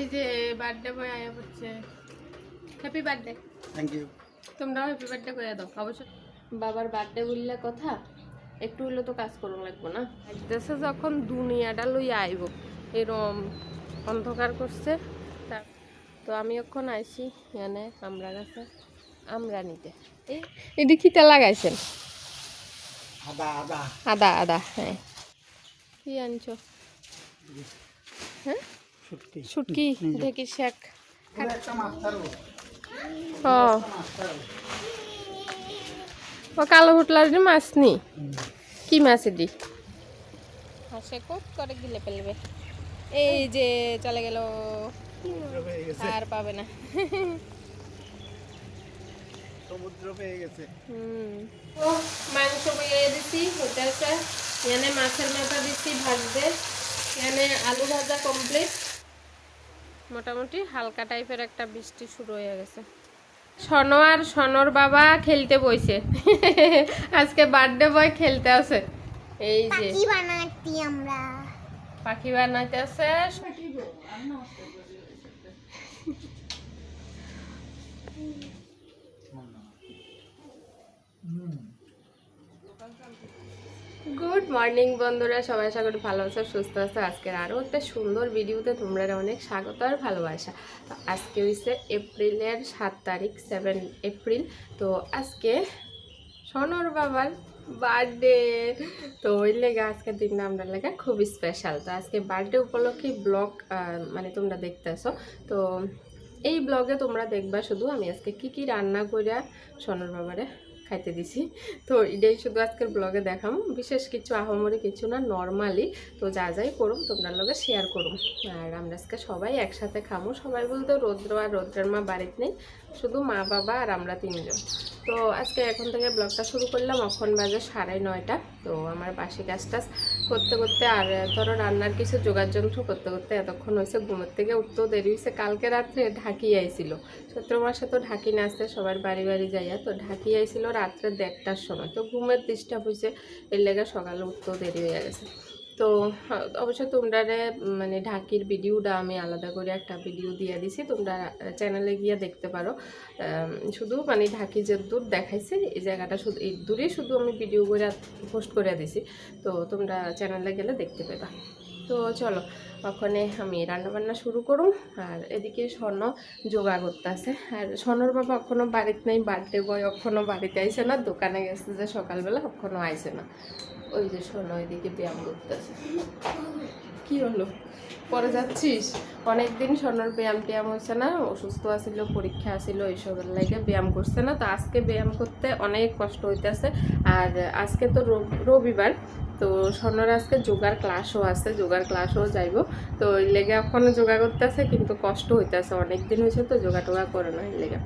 এই যে birthday boy আয়া হচ্ছে হ্যাপি বার্থডে থ্যাংক ইউ তোমরাও হ্যাপি বার্থডে করে দাও অবশ্যই। বাবার বার্থডে বললে কথা একটু হইলে তো কাজ করুন লাগবো না? দেশে যখন দুনিয়াটা লইয়া আইব এরম অন্ধকার করছে তা- তো আমি এখন আইছি এখানে আমরা গাছে আমরা নিতে। এই এটি খিতে লাগাইছেন? আদা আদা। আদা আদা হ্যাঁ। কি আনছো? হ্যাঁ? শুটকি ঢেকি শাক। একটা মাছ ছাড়বো ও। ও কালো ভুটলার যে মাছ নি? কি মাছ এটি? হাসে খুব করে গিলে ফেলবে। এই যে চলে গেল। আর পাবে না। সমুদ্র পেয়ে গেছে। হুম। ও মাংস বইয়ে দিছি হইতেছে এখানে মাছের মাথা দিচ্ছি ভাজতে। এখানে আলু ভাজা কমপ্লিট মোটামুটি হালকা টাইপের একটা বৃষ্টি শুরু হয়ে গেছে। সনো আর সনর বাবা খেলতে বইছে। আজকে বার্থডে বয় খেলতে আছে। এই যে কি বানাচ্ছি আমরা। পাখি বানাইতে আছে। গুড মর্নিং বন্ধুরা। সবাই আশা করি ভালো আছো, সুস্থ আছো। আজকের আরও একটা সুন্দর ভিডিওতে তোমরা অনেক স্বাগত আর ভালোবাসা। তো আজকে হচ্ছে এপ্রিলের সাত তারিখ সেভেন এপ্রিল। তো আজকে সনর বাবার বার্থডে। তো ওই লেগে আজকের দিনটা আমরা লেগে খুব স্পেশাল তো আজকে বার্থডে উপলক্ষে ব্লগ মানে তোমরা দেখতেছো। তো এই ব্লগে তোমরা দেখবা শুধু আমি আজকে কি কি রান্না করিয়া সনর বাবারে খাইতে দিছি। তো এটাই শুধু আজকের ব্লগে দেখাম। বিশেষ কিছু আহমরি কিছু না নর্মালি তো যা যাই করুম তোমরা লগে শেয়ার করুম। আর আমরা আজকে সবাই একসাথে খামো। সবাই বলতে রৌদ্র আর রৌদ্রের মা বাড়িতে নেই, শুধু মা, বাবা আর আমরা তিনজন। তো আজকে এখন থেকে ব্লগটা শুরু করলাম। এখন বাজে সাড়ে নয়টা। তো আমার বাসি কাজ টাস করতে করতে আর, ধরো রান্নার কিছু যোগাড় যন্ত্র করতে করতে এতক্ষণ হয়েছে ঘুমের থেকে উঠতেও দেরি হয়েছে কালকে রাত্রে ঢাকি আইছিল। সত্র মাসে তো ঢাকি না আসতে সবার বাড়ি বাড়ি যাইয়া তো ঢাকি আইছিল রাত্রে দেড়টার সময়। তো ঘুমের ডিস্টার্ব হয়েছে এর লেগে সকালে উঠতেও দেরি হয়ে গেছে। তো অবশ্য তোমরা মানে ঢাকির ভিডিওটা আমি আলাদা করে একটা ভিডিও দিয়ে দিছি, তোমরা চ্যানেলে গিয়ে দেখতে পারো। শুধু মানে ঢাকি যে দূর দেখাইছে, এই জায়গাটা শুধু, এই দূরে শুধু আমি ভিডিও করে পোস্ট করে দিছি। তো তোমরা চ্যানেলে গেলে দেখতে পাবা তো চলো ওখানে আমি রান্নাবান্না শুরু করুম, আর এদিকে স্বর্ণ যোগা করতে আছে আর স্বর্ণর বাবা এখনও বাড়িতে নেই বার্থডে বয় এখনও বাড়িতে আইসে না, দোকানে গেছে যে সকালবেলা এখনও আইসে না। ওই যে স্বর্ণ ওইদিকে ব্যায়াম করতেছে। কি হলো? পরে যাচ্ছিস? অনেকদিন সোনার ব্যায়াম ট্যায়াম হয়েছে না, অসুস্থ আছিল, পরীক্ষা আছিল, এইসবের লাগে ব্যায়াম করছে না। তো আজকে ব্যায়াম করতে অনেক কষ্ট হইতেছে। আর আজকে তো রবিবার, তো সোনার আজকে যোগার ক্লাসও আছে, যোগার ক্লাসও যাইব। তো ওই লেগে এখনও যোগা করতেছে, কিন্তু কষ্ট হইতেছে। অনেক দিন হয়েছে তো যোগা টোগা করে না এই লেগে।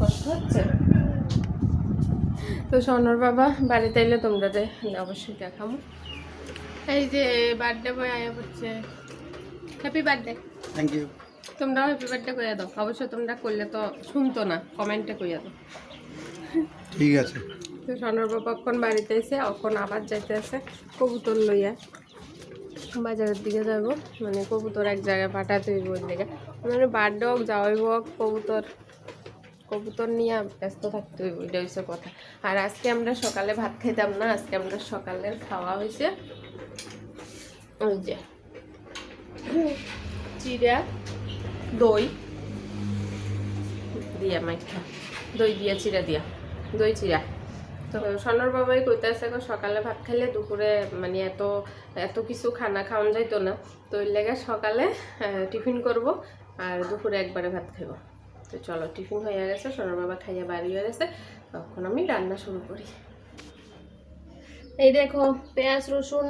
কষ্ট হচ্ছে? তো সোনার বাবা বাড়িতে এলে তোমরা যে অবশ্যই দেখাবো এই যে বার্থডে বয় আয়া হচ্ছে হ্যাপি বার্থডে থ্যাংক ইউ তোমরাও হ্যাপি বার্থডে কইয়া দাও। অবশ্য তোমরা করলে তো শুনতো না কমেন্টে কইয়া দাও। ঠিক আছে। তো সোনার বাবা এখন বাড়িতে এসে এখন আবার যাইতে আছে কবুতর লইয়া। বাজারের দিকে যাব মানে কবুতর এক জায়গায় পাঠাতে হইব ওই দিকে। মানে বার্থডে হোক যাওয়াই হোক কবুতর। কবুতর নিয়ে ব্যস্ত থাকতে হইব, এটা কথা। আর আজকে আমরা সকালে ভাত খাইতাম না, আজকে আমরা সকালের খাওয়া হয়েছে ওই যে চিড়া, দই দিয়া মাইখা, দই দিয়া, চিড়া দিয়া, দই, চিড়া। তো সনর বাবাই কইতেছে গো, সকালে ভাত খাইলে দুপুরে মানে এত এত কিছু খানা খাওয়ান যাইতো না। তো ওই লেগে সকালে টিফিন করব আর দুপুরে একবারে ভাত খাইব। তো চলো, টিফিন হয়ে গেছে, সনর বাবা খাইয়ে বাড়ি হয়ে গেছে, তখন আমি রান্না শুরু করি। এই দেখো, পেঁয়াজ, রসুন,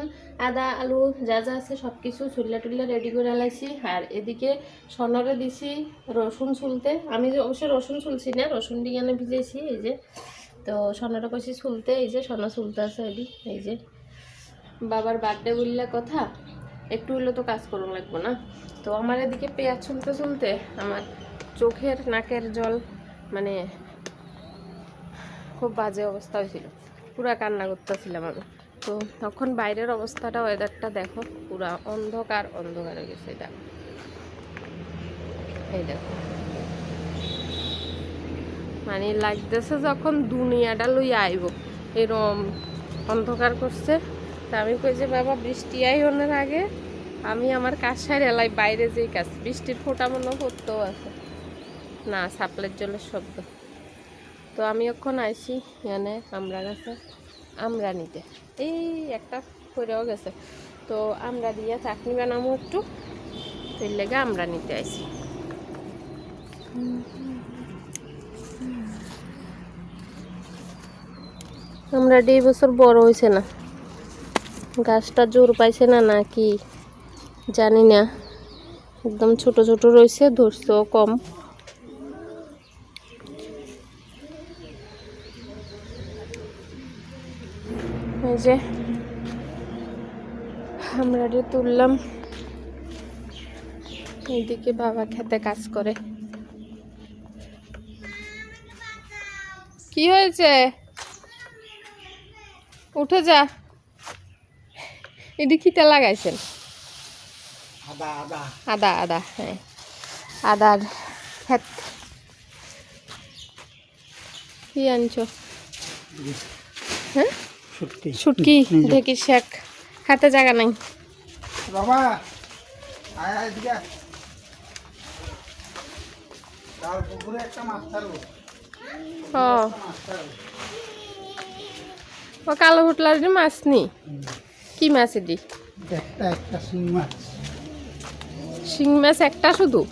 আদা, আলু যা যা আছে সব কিছু চুল্লা টুল্লা রেডি করে লাইছি আর এদিকে সনরে দিছি রসুন ছুলতে। আমি যে অবশ্যই রসুন ছুলছি না, রসুন দিয়ে ভিজেছি, এই যে। তো সনটা কইছি ছুলতে, এই যে সনা ছুলতে আছে এডি এই যে। বাবার বার্থডে বললে কথা, একটু হলেও তো কাজ করুন লাগবো না। তো আমার এদিকে পেঁয়াজ ছুলতে ছুলতে আমার চোখের নাকের জল মানে খুব বাজে অবস্থা হয়েছিল। পুরা কান্না করতেছিলাম আমি। তো তখন বাইরের অবস্থাটা ওয়েদারটা দেখো, পুরা অন্ধকার অন্ধকার হয়ে গেছে এটা। এই দেখো। মানে লাগতেছে যখন দুনিয়াটা লই আইব। এরম অন্ধকার করছে। তা আমি কই যে, বাবা, বৃষ্টি আইনের আগে আমি আমার কাজ সার এলাই বাইরে যেই কাজ, বৃষ্টির ফোঁটা মনে পড়তেও আছে। না সাপ্লের জলের শব্দ। তো আমি এখন আইছি এখানে আমরা গাছে আমরা নিতে এই একটা করেও গেছে। তো আমরা দিয়ে চাটনি বানাবো একটু সেই লেগে আমরা নিতে আইছি। আমরা এই বছর বড় হয়েছে না। গাছটা জোর পাইছে না নাকি জানি না। একদম ছোট ছোট রয়েছে ধরছেও কম। যে আমরা এটা তুললাম এইদিকে বাবা খেতে কাজ করে। কি হয়েছে? উঠে যা। এটি খিতে লাগাইছেন আদা আদা। হ্যাঁ। আদার খেত। কি আনছো? হ্যাঁ? সত্যি শুটকি দেখি শেখ হাতে জায়গা নাই। বাবা ও। কালো ভুটলার যে মাছ নি? কি মাছ এটি? শিং মাছ। একটা শুধু?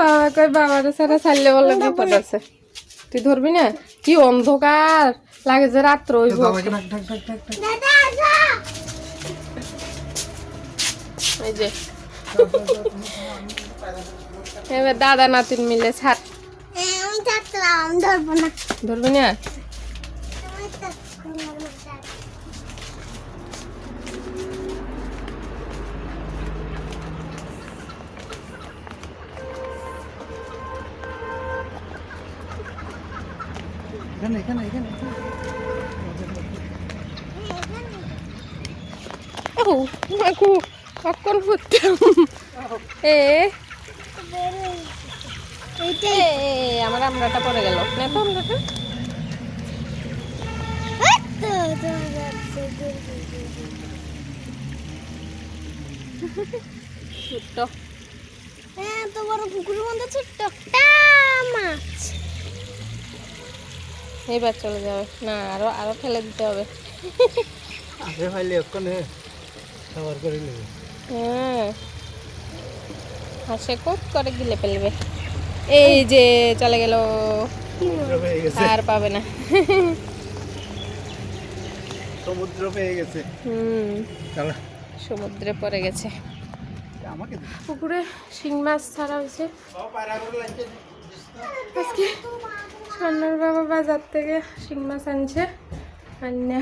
বাবা কই বাবার ছাড়া ছাড়লে বলে বিপদ আছে। তুই ধরবি না? কি অন্ধকার। লাগে যে রাত্র এই যে। এবার দাদা নাতিন মিলে ছাড়। ধরবো না? এখানে এখানে এখানে ও মাকু কখন ফুটতাম এ এইটা এ, আমার আমরাটা পড়ে গেল। না তো আমরাটা ছোট্ট। হ্যাঁ পুকুরের মধ্যে ছোট্ট একটা মাছ। এইবার চলে যাবে। না আরও আরও ফেলে দিতে হবে। আগে ফাইলে ওখানে খাবার করে নেবে। হ্যাঁ। হাসে কোপ করে গিলে ফেলবে। এই যে চলে গেল। আর পাবে না। সমুদ্র পেয়ে গেছে। হুম। সমুদ্রে পড়ে গেছে। আমাকে পুকুরে শিং মাছ ছাড়া হয়েছে। আজকে স্বর্ণর বাবা বাজার থেকে শিং মাছ আনছে। আর না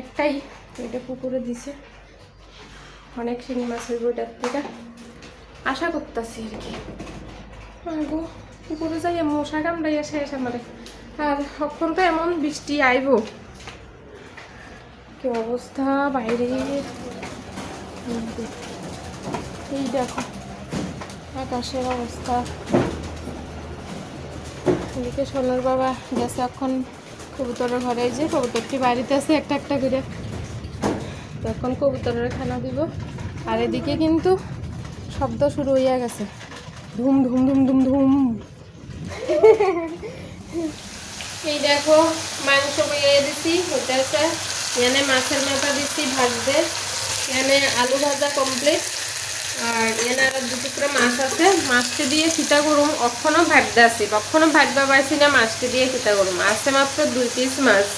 একটাই ওইটা পুকুরে দিছে। অনেক শিং মাছ হইব ওইটার থেকে। আশা করতেছি আর কি। পুকুরে যাই মশা কামড়াইয়া শেষ আমারে। আর এখন তো এমন বৃষ্টি আইব। কি অবস্থা বাইরে? এই দেখো, আকাশের অবস্থা। এদিকে সোনার বাবা গেছে এখন কবুতরের ঘরে। যে কবুতরটি বাড়িতে আছে, একটা একটা করে। তো এখন কবুতরের খানা দিব। আর এদিকে কিন্তু শব্দ শুরু হইয়া গেছে। ধুম ধুম ধুম ধুম ধুম। এই দেখো, মাংস বইয়ে দিছি, হইতেছে। এখানে মাছের মাথা দিচ্ছি ভাজতে। এখানে আলু ভাজা কমপ্লিট আর এখানে আর দু টুকরা মাছ আছে। মাছটি দিয়ে সীতা করুম অক্ষণও ভাবতে আছি কখনো ভাববা পাইছি না মাছটি দিয়ে সীতা করুম আছে মাত্র দুই পিস মাছ।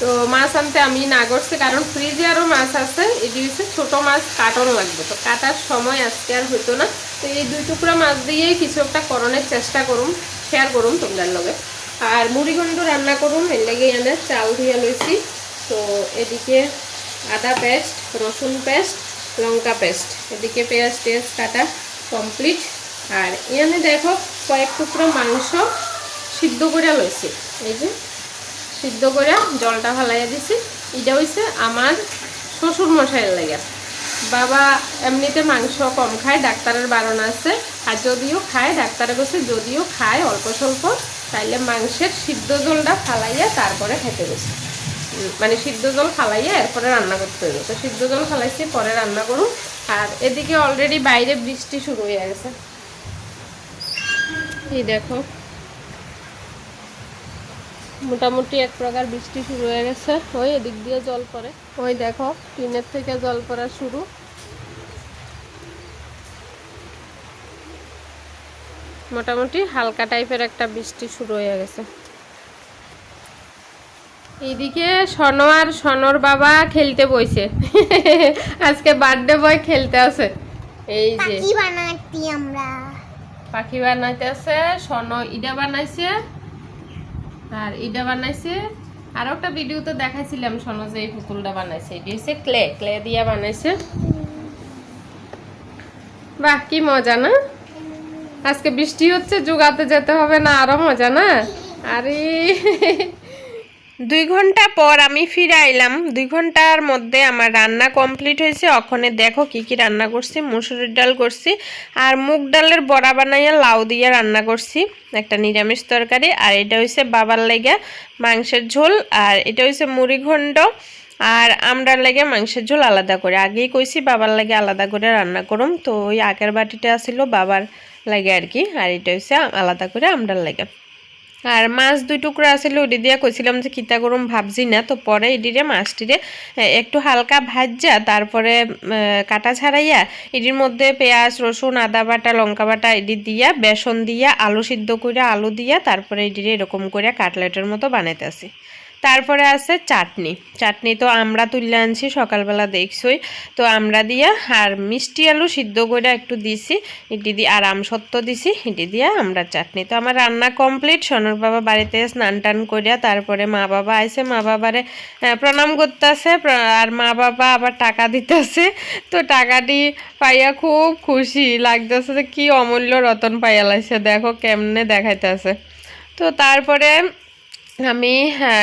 তো মাছ আনতে আমি না করছি, কারণ ফ্রিজে আরও মাছ আছে। এটি হচ্ছে ছোটো মাছ কাটন লাগবে। তো কাটার সময় আজকে আর হইতো না। তো এই দুই টুকরা মাছ দিয়েই কিছু একটা করণের চেষ্টা করুম, শেয়ার করুম তোমাদের লগে। আর মুড়িঘণ্ড রান্না করুম, এর লেগে এনে চাল ধুয়ে লইছি। তো এদিকে আদা পেস্ট রসুন পেস্ট লঙ্কা পেস্ট। এদিকে পেঁয়াজ টেয়াজ কাটা কমপ্লিট আর এখানে দেখো কয়েক টুকরো মাংস সিদ্ধ করে লইছি। এই যে সিদ্ধ করে জলটা ফালাইয়া দিছি। এটা হইছে আমার শ্বশুর মশাইয়ের লেগে। বাবা এমনিতে মাংস কম খায়, ডাক্তারের বারণ আছে। আর যদিও খায়, ডাক্তারে বলছে যদিও খায় অল্প স্বল্প, তাইলে মাংসের সিদ্ধ জলটা ফালাইয়া তারপরে খেতে গেছে মানে সিদ্ধ জল ফালাইয়া এরপরে রান্না করতে হবে। তো সিদ্ধ জল ফালাইছি, পরে রান্না করুন। আর এদিকে অলরেডি বাইরে বৃষ্টি শুরু হয়ে গেছে। এই দেখো। মোটামুটি এক প্রকার বৃষ্টি শুরু হয়ে গেছে। ওই এদিক দিয়ে জল পড়ে। ওই দেখো, টিনের থেকে জল পড়া শুরু। মোটামুটি হালকা টাইপের একটা বৃষ্টি শুরু হয়ে গেছে। এইদিকে সনো আর সনর বাবা খেলতে বইছে। আজকে বার্থডে বয় খেলতে আছে। এই যে পাখি বানাচ্ছি আমরা। পাখি বানাইতে আছে সনো ইডা বানাইছে আর ইডা বানাইছে। আর একটা ভিডিওতে দেখাইছিলাম সনো যে এই পুতুলটা বানাইছে। এটি হচ্ছে ক্লে ক্লে দিয়া বানাইছে। বাহ কি মজা না? আজকে বৃষ্টি হচ্ছে যোগাতে যেতে হবে না আরও মজা না? আরে দুই ঘণ্টা পর আমি ফিরে আইলাম। দুই ঘণ্টার মধ্যে আমার রান্না কমপ্লিট হয়েছে। ওখানে দেখো কি কি রান্না করছি। মুসুরির ডাল করছি আর মুগ ডালের বড়া বানাইয়া লাউ দিয়ে রান্না করছি। একটা নিরামিষ তরকারি। আর এটা হয়েছে বাবার লেগে মাংসের ঝোল। আর এটা হয়েছে মুড়ি ঘণ্ড আর আমরার লাগে মাংসের ঝোল আলাদা করে। আগেই কইছি বাবার লাগে আলাদা করে রান্না করুম। তো ওই আগের বাটিটা ছিল বাবার লাগে আর কি। আর এটা হচ্ছে আলাদা করে আমরার লাগে। আর মাছ দুই টুকরা আসলে ওটি দিয়া কইছিলাম যে কিতা গরম ভাবছি না, তো পরে এটিরে মাছটিরে একটু হালকা ভাজা, তারপরে কাটা ছাড়াইয়া এটির মধ্যে পেঁয়াজ, রসুন, আদা বাটা, লঙ্কা বাটা এটি দিয়া, বেসন দিয়া, আলু সিদ্ধ করে আলু দিয়া, তারপরে এটিরে এরকম করে কাটলেটের মতো বানাইতেছি। তারপরে আছে চাটনি। চাটনি তো আমরা তুলে আনছি, সকালবেলা দেখছই। তো আমরা দিয়া আর মিষ্টি আলু সিদ্ধ করে একটু দিছি এটি দিয়ে আর আমসত্ব দিছি এটি দিয়ে আমরা চাটনি। তো আমার রান্না কমপ্লিট, সোনার বাবা বাড়িতে স্নান টান করিয়া তারপরে মা বাবা আইসে মা বাবারে প্রণাম করতেছে আর মা বাবা আবার টাকা দিতেছে। তো টাকাটি পাইয়া খুব খুশি লাগতেছে যে কি অমূল্য রতন পাইয়া লাগছে দেখো কেমনে দেখাইতেছে। তো তারপরে আমি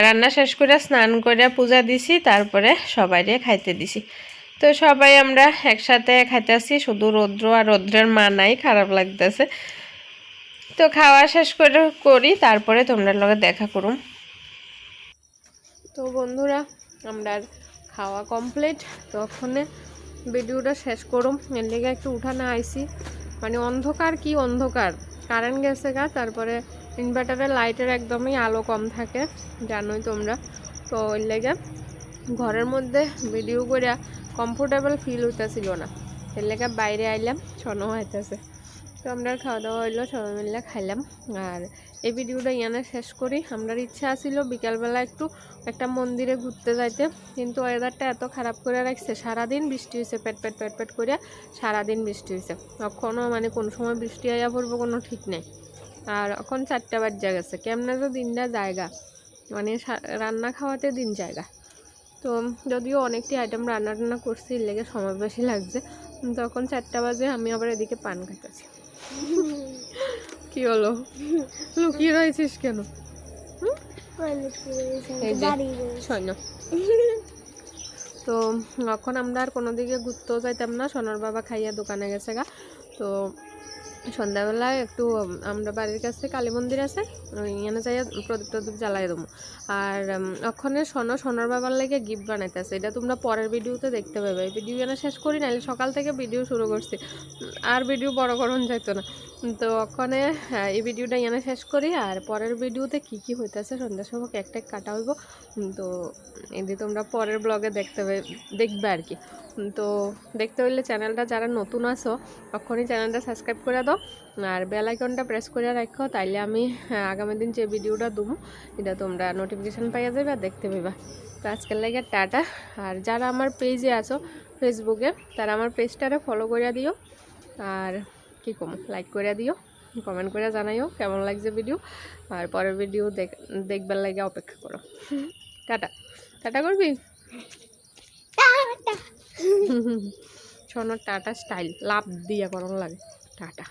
রান্না শেষ করে স্নান করে পূজা দিছি, তারপরে সবাইরে খাইতে দিছি। তো সবাই আমরা একসাথে খাইতেছি শুধু রৌদ্র আর রৌদ্রের মা নাই, খারাপ লাগতেছে। তো খাওয়া শেষ করে করি, তারপরে তোমরা লগে দেখা করুম। তো বন্ধুরা, আমরা খাওয়া কমপ্লিট তখন ভিডিওটা শেষ করুম। এর লেগে একটু উঠানে আইসি মানে অন্ধকার কি অন্ধকার? কারেন্ট গেছে গা, তারপরে ইনভার্টারের লাইটের একদমই আলো কম থাকে, জানোই তোমরা। তো ওই লেগে ঘরের মধ্যে ভিডিও করে কমফোর্টেবল ফিল হইতেছিল না। এর লেগে বাইরে আইলাম ছনো হইতেছে। তো আমরা খাওয়া দাওয়া হইল, সবাই মিলে খাইলাম। আর এই ভিডিওটা ইয়ানে শেষ করি। আমার ইচ্ছা ছিল বিকালবেলা একটু একটা মন্দিরে ঘুরতে যাইতে, কিন্তু ওয়েদারটা এত খারাপ করে রাখছে, সারাদিন বৃষ্টি হয়েছে পেট পেট পেট পেট করে সারাদিন বৃষ্টি হয়েছে কখনো মানে কোন সময় বৃষ্টি আইয়া পড়ব কোনো ঠিক নেই। আর এখন চারটা বাজা গেছে। কেমনে তো দিনটা জায়গা? মানে রান্না খাওয়াতে দিন জায়গা। তো যদিও অনেকটি আইটেম রান্না টান্না করছি লেগে সময় বেশি লাগছে। তখন চারটা বাজে, আমি আবার এদিকে পান খাইতেছি। কি হলো? লুকিয়ে রয়েছিস কেন? তো এখন আমরা আর কোনো দিকে ঘুরতেও যাইতাম না। সোনার বাবা খাইয়া দোকানে গেছে গা। তো সন্ধ্যাবেলায় একটু আমরা বাড়ির কাছে কালী মন্দির আছে এখানে যাইয়া প্রদীপ টদীপ জ্বালাই দেবো। আর অক্ষণে সোনা সোনার বাবার লেগে গিফট বানাইতেছে এটা তোমরা পরের ভিডিওতে দেখতে পাবে। ভিডিও এনে শেষ করি নাহলে সকাল থেকে ভিডিও শুরু করছি। আর ভিডিও বড় করণ যাইতো না। তো ওখানে হ্যাঁ, এই ভিডিওটা এনে শেষ করি। আর পরের ভিডিওতে কি কি হইতেছে সন্ধ্যার সময় এক কাটা হইব। তো এদি তোমরা পরের ব্লগে দেখতে দেখবে আর কি। তো দেখতে হইলে চ্যানেলটা যারা নতুন আছো তখনই চ্যানেলটা সাবস্ক্রাইব করে দাও। আর বেল আইকনটা প্রেস করে রাখো তাইলে আমি হ্যাঁ, আগামী দিন যে ভিডিওটা দেবো এটা তোমরা নোটিফিকেশান পাইয়া যাবে আর দেখতে পাইবা। তো আজকের লাগে টাটা। আর যারা আমার পেজে আছো ফেসবুকে তারা আমার পেজটারে ফলো করে দিও। আর কি কম? লাইক করে দিও কমেন্ট করে জানাইও কেমন লাগছে ভিডিও আর পরের ভিডিও দেখ দেখবার লাগে অপেক্ষা করো। টাটা। টাটা করবি? শোনো টাটা স্টাইল। লাভ দিয়ে করানো লাগে। টাটা।